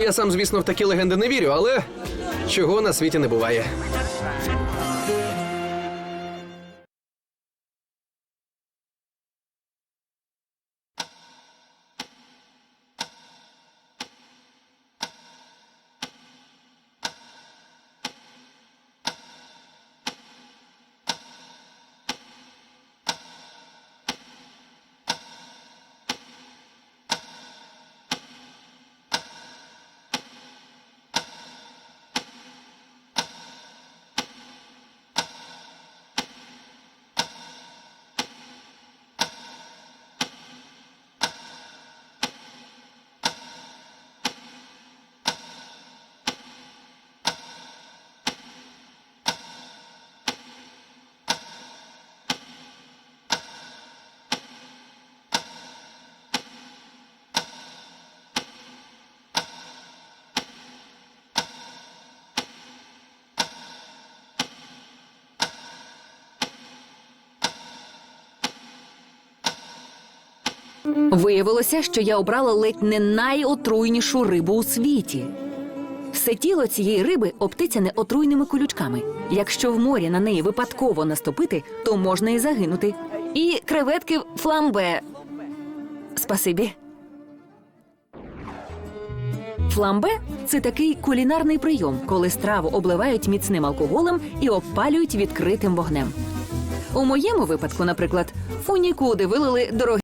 Я сам, звісно, в такі легенди не вірю, але чого на світі не буває. Виявилося, що я обрала ледь не найотруйнішу рибу у світі. Все тіло цієї риби обтицяне отруйними колючками. Якщо в морі на неї випадково наступити, то можна і загинути. І креветки фламбе. Спасибі. Фламбе це такий кулінарний прийом, коли страву обливають міцним алкоголем і обпалюють відкритим вогнем. У моєму випадку, наприклад, фунікуди вилили дорогі.